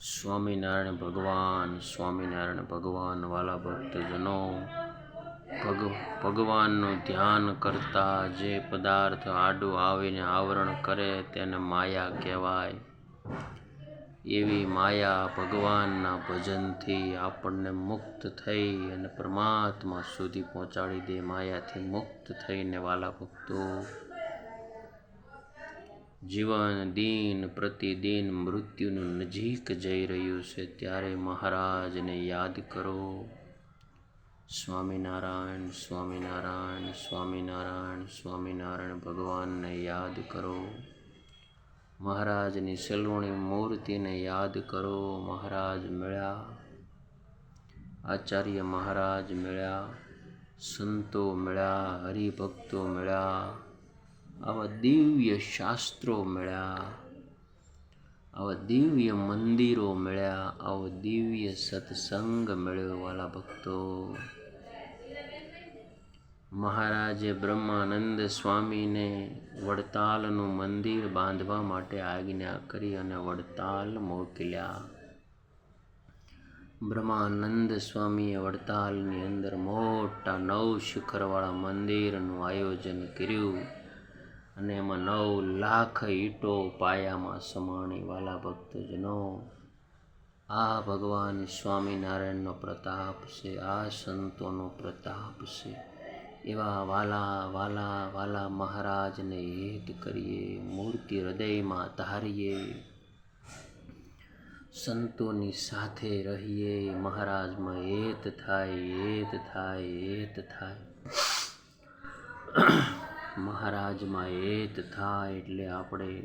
સ્વામિનારાયણ ભગવાન સ્વામિનારાયણ ભગવાન વાલા ભક્તજનો, ભગ, ભગવાનનું ધ્યાન કરતા જે પદાર્થ આડું આવીને આવરણ કરે તેને માયા કહેવાય. એવી માયા ભગવાનના ભજનથી આપણને મુક્ત થઈ અને પરમાત્મા સુધી પહોંચાડી દે, માયાથી મુક્ત થઈને વાલા ભક્તો. જીવન, દિન, પ્રતિદિન મૃત્યુનું નજીક જઈ રહ્યું છે. ત્યારે મહારાજને યાદ કરો. સ્વામિનારાયણ સ્વામિનારાયણ સ્વામિનારાયણ સ્વામિનારાયણ ભગવાનને યાદ કરો. મહારાજની સલવણી મૂર્તિને યાદ કરો. મહારાજ મળ્યા. આચાર્ય મહારાજ મળ્યા. સંતો મળ્યા. હરિભક્તો મળ્યા. આવા દિવ્ય શાસ્ત્રો મળ્યા, આવા દિવ્ય મંદિરો મળ્યા, આવો દિવ્ય સત્સંગ મળ્યો વાલા ભક્તો. મહારાજે બ્રહ્માનંદ સ્વામીને વડતાલનું મંદિર બાંધવા માટે આજ્ઞા કરી અને વડતાલ મોકલ્યા. બ્રહ્માનંદ સ્વામીએ વડતાલની અંદર મોટા નવ શિખરવાળા મંદિરનું આયોજન કર્યું. અને એમાં નવ લાખ ઈંટો પાયામાં સમાણી વાલા ભક્તજનો. આ ભગવાન સ્વામિનારાયણનો પ્રતાપ છે, આ સંતોનો પ્રતાપ છે. એવા વાલા વાલા વાલા મહારાજને હેત કરીએ, મૂર્તિ હૃદયમાં ધારીએ. સંતોની સાથે રહીએ, મહારાજમાં હેત થાય હેત થાય હેત થાય. મહારાજમાં હેત થાય એટલે આપણે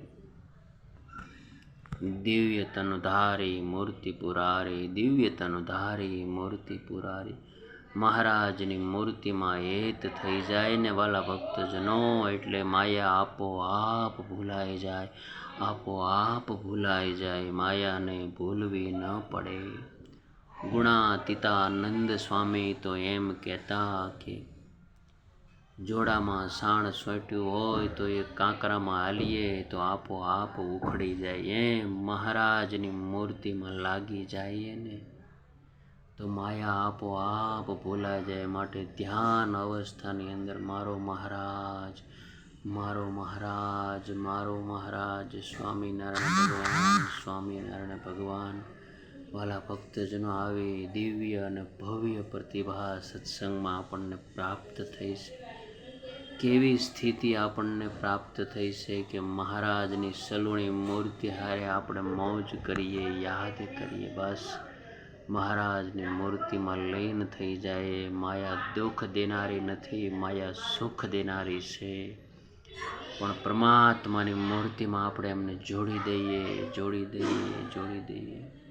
દિવ્ય તનુ ધારી મૂર્તિ પુરારી દિવ્ય તનુ ધારી મૂર્તિ પુરારી મહારાજની મૂર્તિમાં હેત થઈ જાય ને વાલા ભક્તજનો એટલે માયા આપો આપ ભૂલાઈ જાય. આપો આપ ભૂલાઈ જાય, માયાને ભૂલવી ન પડે. ગુણાતીતાનંદ સ્વામી તો એમ કહેતા કે જોડામાં સાણ સોંટ્યું હોય તો એ કાંકરામાં હાલીએ, તો આપોઆપ ઉખડી જાય. એમ મહારાજની મૂર્તિમાં લાગી જાય ને તો માયા આપોઆપ ભૂલા જાય માટે ધ્યાન અવસ્થાની અંદર, મારો મહારાજ મારો મહારાજ મારો મહારાજ, સ્વામિનારાયણ ભગવાન સ્વામિનારાયણ ભગવાન. વાલા ભક્તજનો આવી દિવ્ય અને ભવ્ય પ્રતિભા સત્સંગમાં આપણને પ્રાપ્ત થઈ છે કેવી સ્થિતિ આપણને પ્રાપ્ત થઈ છે કે મહારાજની સલુણી મૂર્તિ હારે આપણે મોજ કરીએ, યાદ કરીએ? બસ, મહારાજની મૂર્તિમાં લીન થઈ જાય. માયા દુઃખ દેનારી નથી, માયા સુખ દેનારી છે. પણ પરમાત્માની મૂર્તિમાં આપણે એમને જોડી દઈએ જોડી દઈએ જોડી દઈએ.